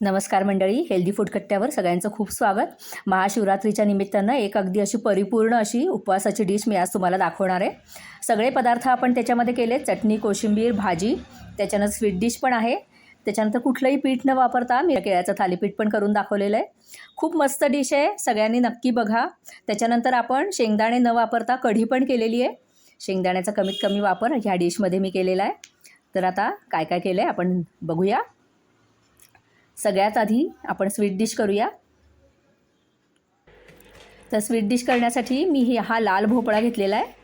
नमस्कार मंडळी healthy food कट्ट्यावर सगळ्यांचं खूप स्वागत. महाशिवरात्रीच्या निमित्तानं एक अगदी अशी परिपूर्ण अशी उपवासाची डिश मी आज तुम्हाला दाखवणार आहे. सगळे पदार्थ आपण त्याच्यामध्ये केले चटणी कोशिंबीर भाजी त्याच्यानं स्वीट डिश पण आहे. त्याच्यानंतर कुठलंही पीठ न वापरता मी केळ्याचं थालीपीठ पण करून दाखवलेलं आहे. खूप मस्त डिश आहे सगळ्यांनी नक्की बघा. त्याच्यानंतर आपण शेंगदाणे न वापरता कढी पण केलेली आहे. शेंगदाण्याचा कमीत कमी वापर ह्या डिशमध्ये मी केलेला आहे. तर आता काय काय केलं आहे आपण बघूया. सगळ्यात आधी आपण स्वीट डिश करूया. तर स्वीट डिश करण्यासाठी मी ही हा लाल भोपळा घेतलेला आहे.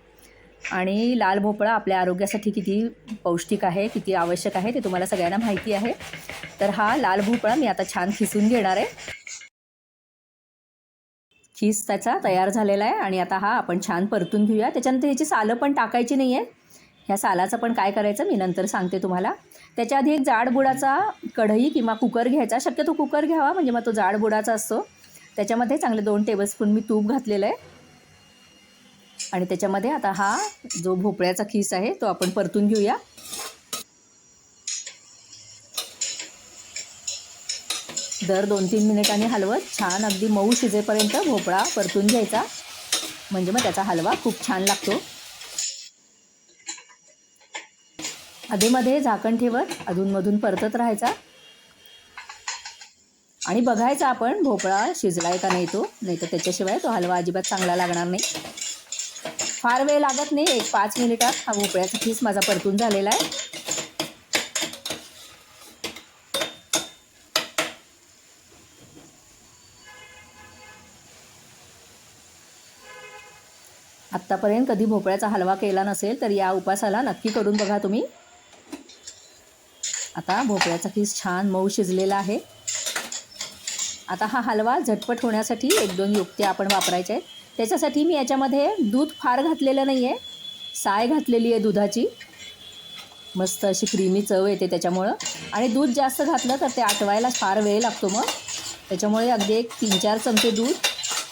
आणि लाल भोपळा आपल्या आरोग्यासाठी किती पौष्टिक आहे किती आवश्यक आहे ते तुम्हाला सगळ्यांना माहिती आहे. तर हा लाल भोपळा मी आता छान खिसून घेणार आहे. खीस त्याचा तयार झालेला आहे आणि आता हा आपण छान परतून घेऊया. त्याच्यानंतर ह्याची सालं पण टाकायची नाही आहे ह्या सालाचं पण काय करायचं मी नंतर सांगते तुम्हाला. त्याच्या आधी एक जाडबुडाचा कढई किंवा कुकर घ्यायचा. शक्यतो कुकर घ्यावा म्हणजे मग तो जाडबुडाचा असतो. त्याच्यामध्ये चांगले दोन टेबलस्पून मी तूप घातलेलं आहे. आणि त्याच्यामध्ये आता हा जो भोपळ्याचा खीस आहे तो आपण परतून घेऊया. दर दोन तीन मिनिटांनी हलवत छान अगदी मऊ शिजेपर्यंत भोपळा परतून घ्यायचा. म्हणजे मग त्याचा हलवा खूप छान लागतो. अधेमध्ये झाकण ठेवत अधूनमधून परतत राहायचा. आणि बघायचा आपण भोपळा शिजलाय का नाही तो नाही तर त्याच्याशिवाय तो हलवा अजिबात चांगला लागणार नाही. फार वेळ लागत नाही एक पाच मिनिटात हा भोपळ्याचा खीस माझा परतून झालेला आहे. आत्तापर्यंत कधी भोपळ्याचा हलवा केला नसेल तर या उपासाला नक्की करून बघा तुम्ही. आता भोपळ्याचा खीस छान मऊ शिजलेला आहे. आता हा हलवा झटपट होण्यासाठी एक दोन युक्त्या आपण वापरायच्या आहेत. त्याच्यासाठी मी याच्यामध्ये दूध फार घातलेलं नाही आहे साय घातलेली आहे दुधाची. मस्त अशी क्रीमी चव येते त्याच्यामुळं. आणि दूध जास्त घातलं तर ते आटवायला फार वेळ लागतो मग. त्याच्यामुळे अगदी एक तीन चार चमचे दूध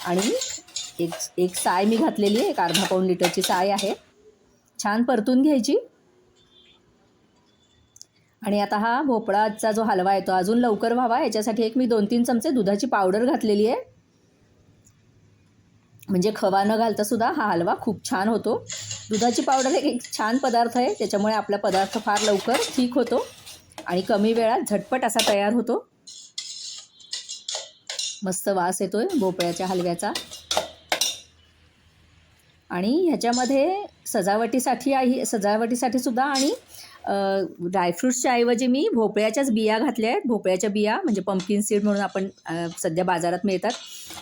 आणि एक एक साय मी घातलेली आहे. एक अर्धा पाऊण लिटरची साय आहे. छान परतून घ्यायची. आणि आता हा भोपळाचा जो हलवा आहे तो अजून लवकर व्हावा. याच्यासाठी एक मी दोन तीन चमचे दुधाची पावडर घातलेली आहे. म्हणजे खवा न घालता सुद्धा हा हलवा खूप छान होतो. दुधाची पावडर एक छान पदार्थ आहे. त्याच्यामुळे आपला पदार्थ फार लवकर ठीक होतो आणि कमी वेळात झटपट असा तयार होतो. मस्त वास येतो आहे भोपळ्याच्या हलव्याचा. आणि ह्याच्यामध्ये सजावटीसाठी आहे सजावटीसाठी सुद्धा आणि ड्रायफ्रूट्सच्या ऐवजी मी भोपळ्याच्याच बिया घातल्या आहेत. भोपळ्याच्या बिया म्हणजे पंपकिन सीड म्हणून आपण सध्या बाजारात मिळतात.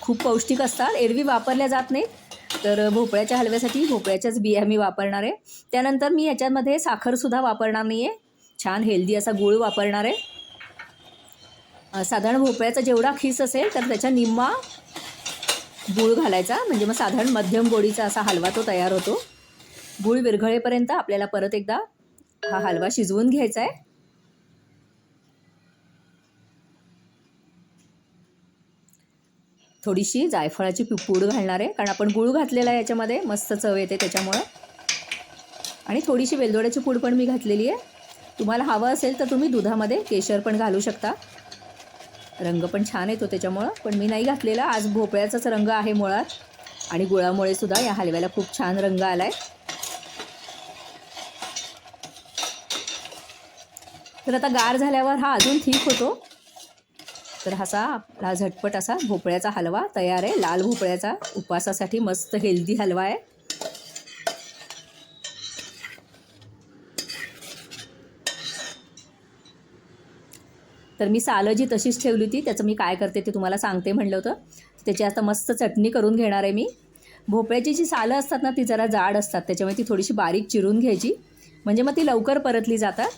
खूप पौष्टिक असतात. एरवी वापरल्या जात नाहीत. तर भोपळ्याच्या हलव्यासाठी भोपळ्याच्याच बिया मी वापरणार आहे. त्यानंतर मी ह्याच्यामध्ये साखरसुद्धा वापरणार नाही आहे छान हेल्दी असा गूळ वापरणार आहे. साधारण भोपळ्याचा जेवढा खीस असेल तर त्याच्या निम्मा गूळ घालायचा. म्हणजे मग साधारण मध्यम गोडीचा असा हलवा तो तयार होतो. गूळ विरघळेपर्यंत आपल्याला परत एकदा हा हलवा शिजवून घ्यायचा आहे थोडीशी जायफळाची पूड घालणार आहे कारण आपण गुळ घातलेला आहे याच्यामध्ये मस्त चव येते त्याच्यामुळं. आणि थोडीशी वेलदोड्याची पूड पण मी घातलेली आहे. तुम्हाला हवं असेल तर तुम्ही दुधामध्ये केशर पण घालू शकता. रंग पण छान येतो त्याच्यामुळं पण मी नाही घातलेला. आज भोपळ्याचाच रंग आहे मुळात. आणि गुळामुळे सुद्धा या हलव्याला खूप छान रंग आला आहे तर आता गार झाल्यावर हा अजून ठीक होतो. तर असा आपला झटपट असा भोपळ्याचा हलवा तयार आहे. लाल भोपळ्याचा उपवासासाठी मस्त हेल्दी हलवा आहे. तर मी सालं जी तशीच ठेवली होती त्याचं मी काय करते ते तुम्हाला सांगते म्हणलं होतं. त्याची आता मस्त चटणी करून घेणार आहे मी. भोपळ्याची जी सालं असतात ना ती जरा जाड असतात. त्याच्यामुळे ती थोडीशी बारीक चिरून घ्यायची. म्हणजे मग ती लवकर परतली जातात.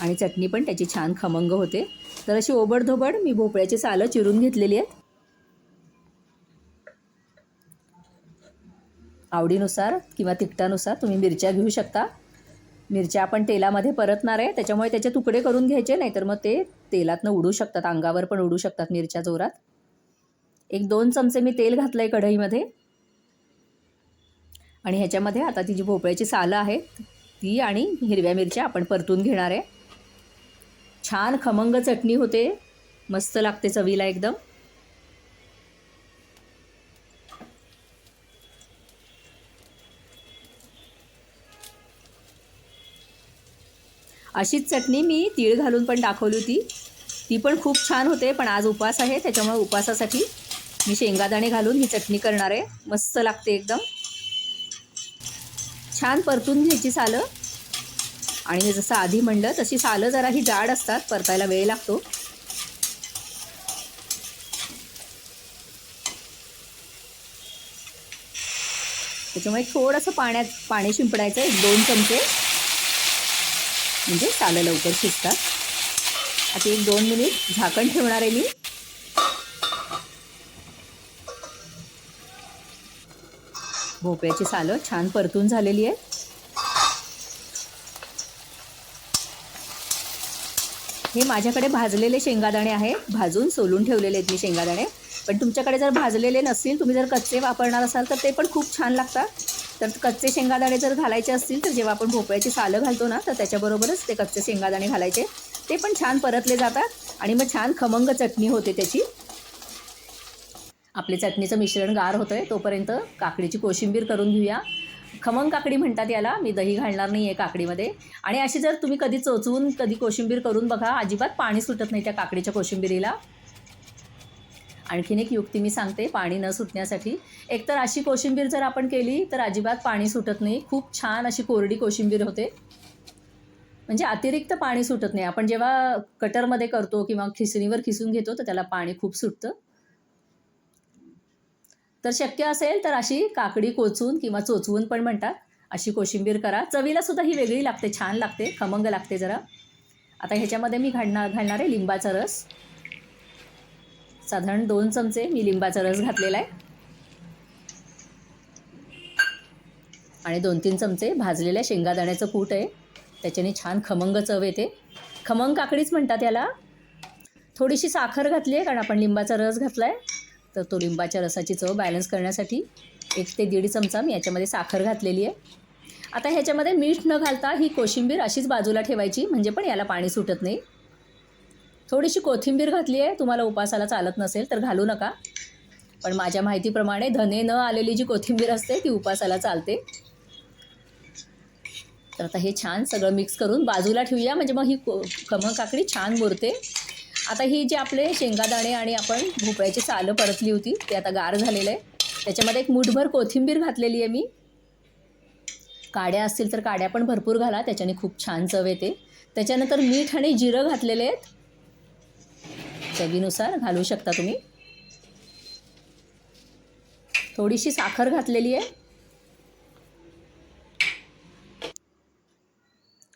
आणि चटणी पण त्याची छान खमंग होते. तर अशी ओबडधोबड मी भोपळ्याची सालं चिरून घेतलेली आहेत. आवडीनुसार किंवा तिखटानुसार तुम्ही मिरच्या घेऊ शकता. मिरच्या आपण तेलामध्ये परतणार आहे. त्याच्यामुळे त्याचे तुकडे करून घ्यायचे नाहीतर मग ते तेलातनं उडू शकतात. अंगावर पण उडू शकतात मिरच्या जोरात. एक दोन चमचे मी तेल घातलं आहे कढईमध्ये. आणि ह्याच्यामध्ये आता ती जी भोपळ्याची सालं आहेत ती आणि हिरव्या मिरच्या आपण परतून घेणार आहे. छान खमंग चटणी होते. मस्त लागते चवीला एकदम. अशीच चटणी मी तीळ घालून पण दाखवली होती. ती पण खूप छान होते पण आज उपास आहे त्याच्यामुळे उपासासाठी मी शेंगादाणे घालून ही चटणी करणार आहे. मस्त लागते एकदम. छान परतून घ्यायची सालं. आणि मी जसं आधी म्हणलं तशी सालं जरा ही जाड असतात परतायला वेळ लागतो. त्याच्यामुळे थोडंसं पाण्यात पाणी शिंपडायचं एक दोन चमचे. म्हणजे सालं लवकर शिजतात. आता एक दोन मिनिट झाकण ठेवणार आहे मी. भोपळ्याची सालं छान परतून झालेली आहे हे माझ्याकडे भाजलेले शेंगादाणे आहे भाजून सोलून ठेवलेले आहेत मी शेंगादाणे. पण तुमच्याकडे जर भाजलेले नसतील तुम्ही जर कच्चे वापरणार असाल तर ते पण खूप छान लागतात. तर कच्चे शेंगादाणे जर घालायचे असतील तर जेव्हा आपण भोपळ्याची सालं घालतो ना तर त्याच्याबरोबरच ते कच्चे शेंगादाणे घालायचे. ते पण छान परतले जातात आणि मग छान खमंग चटणी होते त्याची. आपले चटणीचं मिश्रण गार होतं आहे तोपर्यंत काकडीची कोशिंबीर करून घेऊया. खमंग काकडी म्हणतात याला. मी दही घालणार नाही आहे काकडीमध्ये. आणि अशी जर तुम्ही कधी चोचवून कधी कोशिंबीर करून बघा अजिबात पाणी सुटत नाही त्या काकडीच्या कोशिंबिरीला. आणखीन एक युक्ती मी सांगते पाणी न सुटण्यासाठी. एकतर अशी कोशिंबीर जर आपण केली तर अजिबात पाणी सुटत नाही. खूप छान अशी कोरडी कोशिंबीर होते. म्हणजे अतिरिक्त पाणी सुटत नाही. आपण जेव्हा कटरमध्ये करतो किंवा खिसणीवर खिसून घेतो तर त्याला पाणी खूप सुटतं. तर शक्य असेल तर अशी काकडी कोचून किंवा चोचवून पण म्हणतात. अशी कोशिंबीर करा. चवीला सुद्धा ही वेगळी लागते छान लागते. खमंग लागते जरा. आता ह्याच्यामध्ये मी घालणार घालणार आहे लिंबाचा रस. साधारण दोन चमचे मी लिंबाचा रस घातलेला आहे. आणि दोन तीन चमचे भाजलेल्या शेंगादाण्याचं कूट आहे. त्याच्याने छान खमंग चव येते. खमंग काकडीच म्हणतात याला. थोडीशी साखर घातली आहे कारण आपण लिंबाचा रस घातला आहे तर तो लिंबाच्या रसाची चव बॅलन्स करण्यासाठी एक ते दीड चमचा मी याच्यामध्ये साखर घातलेली आहे. आता ह्याच्यामध्ये मीठ न घालता ही कोशिंबीर अशीच बाजूला ठेवायची म्हणजे पण याला पाणी सुटत नाही. थोडीशी कोथिंबीर घातली आहे तुम्हाला उपासाला चालत नसेल तर घालू नका. पण माझ्या माहितीप्रमाणे धने न आलेली जी कोथिंबीर असते ती उपासाला चालते. तर आता हे छान सगळं मिक्स करून बाजूला ठेवूया म्हणजे मग ही को कमळ काकडी छान मुरते. आता ही जे आपले शेंगादाणे आणि आपण भोपळ्याची सालं परतली होती ते आता गार झालेलं आहे. त्याच्यामध्ये एक मुठभर कोथिंबीर घातलेली आहे मी. काड्या असतील तर काड्या पण भरपूर घाला त्याच्याने खूप छान चव येते. त्याच्यानंतर मीठ आणि जिरं घातलेले आहेत. चवीनुसार घालू शकता तुम्ही. थोडीशी साखर घातलेली आहे.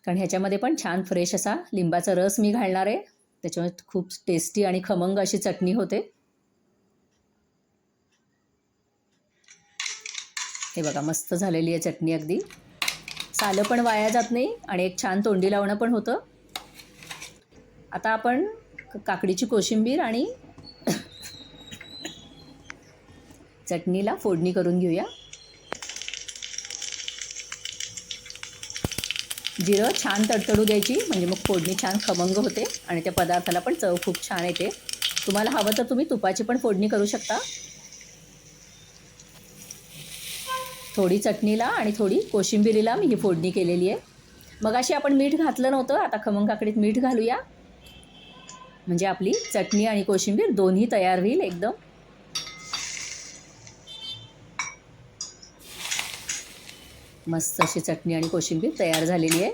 कारण ह्याच्यामध्ये पण छान फ्रेश असा लिंबाचा रस मी घालणार आहे. त्याच्यामुळे खूप टेस्टी आणि खमंग अशी चटणी होते. हे बघा मस्त झालेली आहे चटणी अगदी. सालं पण वाया जात नाही आणि एक छान तोंडी लावणं पण होतं. आता आपण काकडीची कोशिंबीर आणि चटणीला फोडणी करून घेऊया. जिरं छान तडतडू द्यायची म्हणजे मग फोडणी छान खमंग होते आणि त्या पदार्थाला पण चव खूप छान येते. तुम्हाला हवं तर तुम्ही तुपाची पण फोडणी करू शकता. थोडी चटणीला आणि थोडी कोशिंबिरीला मी ही फोडणी केलेली आहे. मग अशी आपण मीठ घातलं नव्हतं आता खमंग काकडीत मीठ घालूया. म्हणजे आपली चटणी आणि कोशिंबीर दोन्ही तयार होईल एकदम. मस्त अशी चटणी आणि कोशिंबीर तयार झालेली आहे.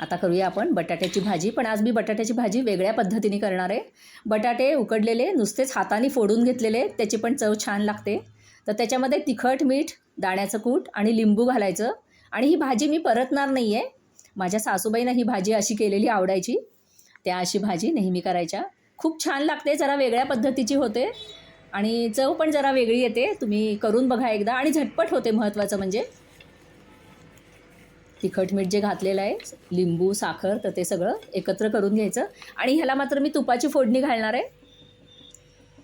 आता करूया आपण बटाट्याची भाजी. पण आज मी बटाट्याची भाजी वेगळ्या पद्धतीने करणार आहे. बटाटे उकडलेले नुसतेच हाताने फोडून घेतलेले त्याची पण चव छान लागते. तर त्याच्यामध्ये तिखट मीठ दाण्याचं कूट आणि लिंबू घालायचं. आणि ही भाजी मी परतणार नाही आहे माझ्या सासूबाईंना ही भाजी अशी केलेली आवडायची. त्या अशी भाजी नेहमी करायच्या. खूप छान लागते जरा वेगळ्या पद्धतीची होते. आणि चव पण जरा वेगळी येते तुम्ही करून बघा एकदा. आणि झटपट होते महत्त्वाचं म्हणजे. तिखट मीठ जे घातलेलं आहे लिंबू साखर तर ते सगळं एकत्र करून घ्यायचं. आणि ह्याला मात्र मी तुपाची फोडणी घालणार आहे.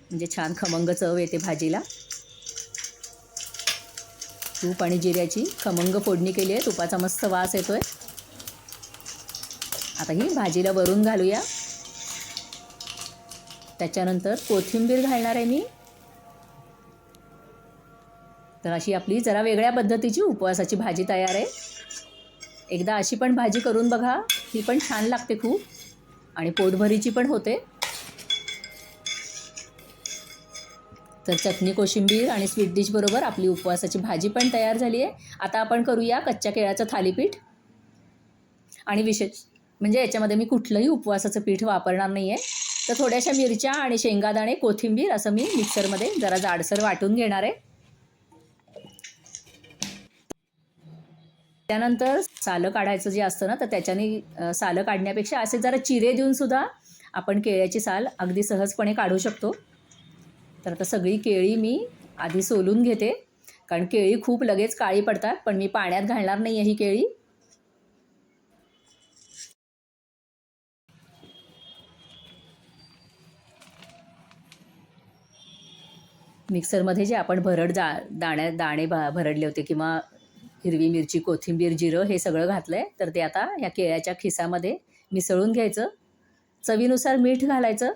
म्हणजे छान खमंग चव येते भाजीला. तूप आणि जिऱ्याची खमंग फोडणी केली आहे तुपाचा मस्त वास येतोय. आता ही भाजीला वरून घालूया. त्याच्यानंतर कोथिंबीर घालणार आहे मी. तर अशी आपली जरा वेगळ्या पद्धतीची उपवासाची भाजी तयार आहे. एकदा अशी पण भाजी करून बघा ही पण छान लागते खूप. आणि पोटभरीची पण होते. तर चटणी कोशिंबीर आणि स्वीट डिश बरोबर आपली उपवासाची भाजी पण तयार झाली आहे. आता आपण करूया कच्च्या केळाचं थालीपीठ. आणि विशेष म्हणजे याच्यामध्ये मी कुठलंही उपवासाचं पीठ वापरणार नाही आहे तर थोड्याशा मिरच्या आणि शेंगादाणे कोथिंबीर असं मी मिक्सरमध्ये जरा जाडसर वाटून घेणार आहे. त्यानंतर सालं काढायचं जे असतं ना तर त्याच्याने सालं काढण्यापेक्षा असे जरा चिरे देऊन सुद्धा आपण केळ्याची साल अगदी सहजपणे काढू शकतो. तर आता सगळी केळी मी आधी सोलून घेते कारण केळी खूप लगेच काळी पडतात पण मी पाण्यात घालणार नाही आहे ही केळी. मिक्सरमध्ये जे आपण भरड जा दाण्या दाणे भा भरडले होते किंवा हिरवी मिरची कोथिंबीर जिरं हे सगळं घातलं आहे तर ते आता ह्या केळ्याच्या खिसामध्ये मिसळून घ्यायचं. चवीनुसार मीठ घालायचं.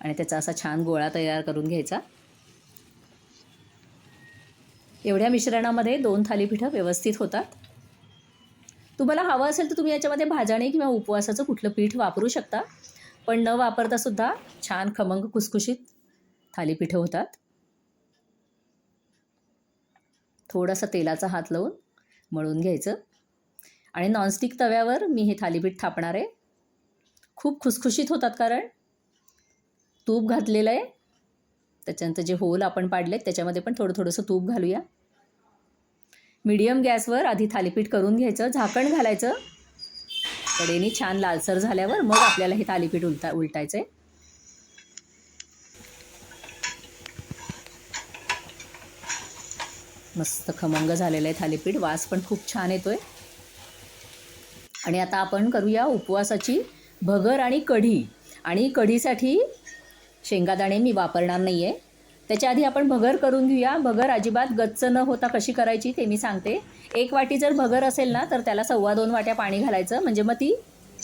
आणि त्याचा असा छान गोळा तयार करून घ्यायचा. एवढ्या मिश्रणामध्ये दोन थालीपीठं व्यवस्थित होतात. तुम्हाला हवं असेल तर तुम्ही याच्यामध्ये भाजाणे किंवा उपवासाचं कुठलं पीठ वापरू शकता. पण न वापरता सुद्धा छान खमंग खुसखुशीत थालीपीठं होतात. थोडासा तेलाचा हात लावून मळून घ्यायचं. आणि नॉनस्टिक तव्यावर मी हे थालीपीठ थापणार आहे. खूप खुसखुशीत होतात कारण तूप घातलेलं आहे. त्याच्यानंतर जे होल आपण पाडले त्याच्यामध्ये पण थोडं थोडंसं तूप घालूया. मीडियम गॅसवर आधी थालीपीठ करून घ्यायचं. झाकण घालायचं. कडेने छान लालसर झाल्यावर मग आपल्याला हे थालीपीठ उलटा उलटायचं आहे मस्त खमंग झालेलं आहे थालीपीठ. वास पण खूप छान येतोय. आणि आता आपण करूया उपवासाची भगर आणि कढी. आणि कढीसाठी शेंगादाणे मी वापरणार नाही आहे त्याच्या आधी आपण भगर करून घेऊया. भगर अजिबात गच्च न होता कशी करायची ते मी सांगते. एक वाटी जर भगर असेल ना तर त्याला सव्वा दोन वाट्या पाणी घालायचं. म्हणजे मग ती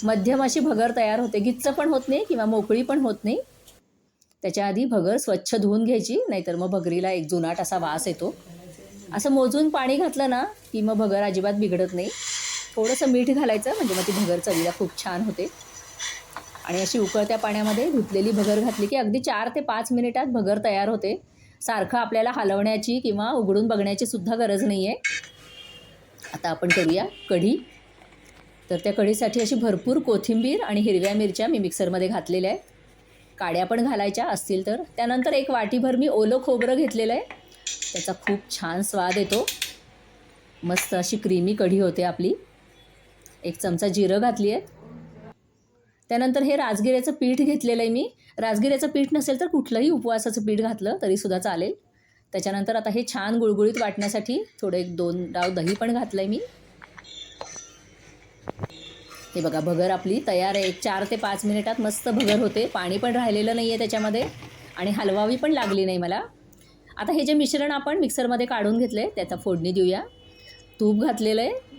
मध्यम अशी भगर तयार होते. गिच्च पण होत नाही किंवा मोकळी पण होत नाही. त्याच्या आधी भगर स्वच्छ धुवून घ्यायची नाहीतर मग भगरीला एक जुनाट असा वास येतो. असं मोजून पाणी घातलं ना की मग भगर अजिबात बिघडत नाही. थोडंसं मीठ घालायचं म्हणजे मग ती भगर चवीला खूप छान होते. आणि अशी उकळत्या पाण्यामध्ये धुतलेली भगर घातली की अगदी चार ते पाच मिनिटात भगर तयार होते. सारखं आपल्याला हलवण्याची किंवा उघडून बघण्याची सुद्धा गरज नाही आहे आता आपण करूया कढी. तर त्या कढीसाठी अशी भरपूर कोथिंबीर आणि हिरव्या मिरच्या मी मिक्सरमध्ये घातलेल्या आहेत. काड्या पण घालायच्या असतील तर. त्यानंतर एक वाटीभर मी ओलं खोबरं घेतलेलं आहे. त्याचा खूप छान स्वाद येतो. मस्त अशी क्रीमी कढी होते आपली. एक चमचा जिरं घातली आहे. त्यानंतर हे राजगिऱ्याचं पीठ घेतलेलं आहे मी. राजगिऱ्याचं पीठ नसेल तर कुठलंही उपवासाचं पीठ घातलं तरीसुद्धा चालेल. त्याच्यानंतर आता हे छान गुळगुळीत वाटण्यासाठी थोडं एक दोन डाव दही पण घातलं आहे मी. हे बघा भगर आपली तयार आहे. एक चार ते पाच मिनिटात मस्त भगर होते. पाणी पण राहिलेलं नाही आहे त्याच्यामध्ये आणि हलवावी पण लागली नाही मला. आता हे जे मिश्रण आपण मिक्सरमध्ये काढून घेतलं आहे त्याचा फोडणी देऊया. तूप घातलेलं आहे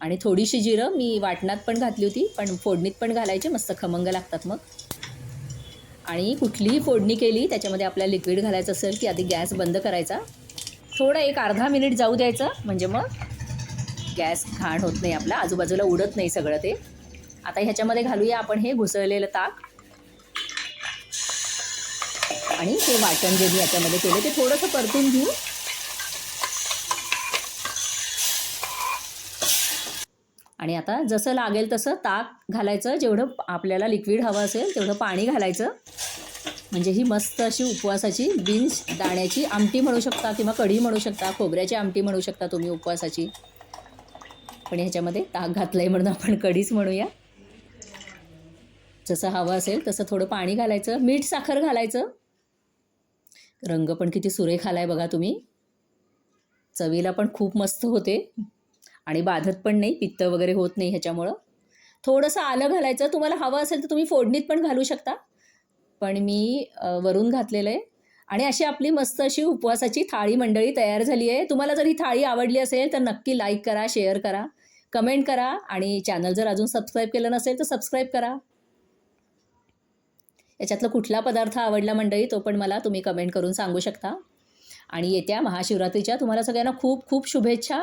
आणि थोडीशी जिरं मी वाटणात पण घातली होती पण फोडणीत पण घालायची मस्त खमंग लागतात मग. आणि कुठलीही फोडणी केली त्याच्यामध्ये आपल्याला लिक्विड घालायचं असेल की आधी गॅस बंद करायचा. थोडं एक अर्धा मिनिट जाऊ द्यायचं म्हणजे मग गॅस घाण होत नाही आपला आजूबाजूला उडत नाही सगळं ते. आता ह्याच्यामध्ये घालूया आपण हे घुसळलेलं ताक. आणि हे वाटण जे मी याच्यामध्ये केलं ते थोडंसं परतून घेऊ. आणि आता जसं लागेल तसं ताक घालायचं जेवढं आपल्याला लिक्विड हवं असेल तेवढं पाणी घालायचं. म्हणजे ही मस्त अशी उपवासाची बीन्स दाण्याची आमटी म्हणू शकता किंवा कढी म्हणू शकता खोबऱ्याची आमटी म्हणू शकता तुम्ही उपवासाची. पण ह्याच्यामध्ये ताक घातलं आहे म्हणून आपण कढीच म्हणूया. जसं हवं असेल तसं थोडं पाणी घालायचं मीठ साखर घालायचं. रंग पण किती सुरेख आला आहे बघा तुम्ही. चवीला पण खूप मस्त होते. आणि बाधत पण नाही पित्त वगैरे होत नाही ह्याच्यामुळं. थोडंसं आलं घालायचं तुम्हाला हवं असेल तर तुम्ही फोडणीत पण घालू शकता. पण मी वरून घातलेलं आहे. आणि अशी आपली मस्त अशी उपवासाची थाळी मंडळी तयार झाली आहे. तुम्हाला जर ही थाळी आवडली असेल तर नक्की लाईक करा शेअर करा कमेंट करा आणि चॅनल जर अजून सबस्क्राईब केलं नसेल तर सबस्क्राईब करा. याच्यातला कुठला पदार्थ आवडला मंडळी तो पण मला तुम्ही कमेंट करून सांगू शकता. आणि येत्या महाशिवरात्रीच्या तुम्हाला सगळ्यांना खूप खूप शुभेच्छा.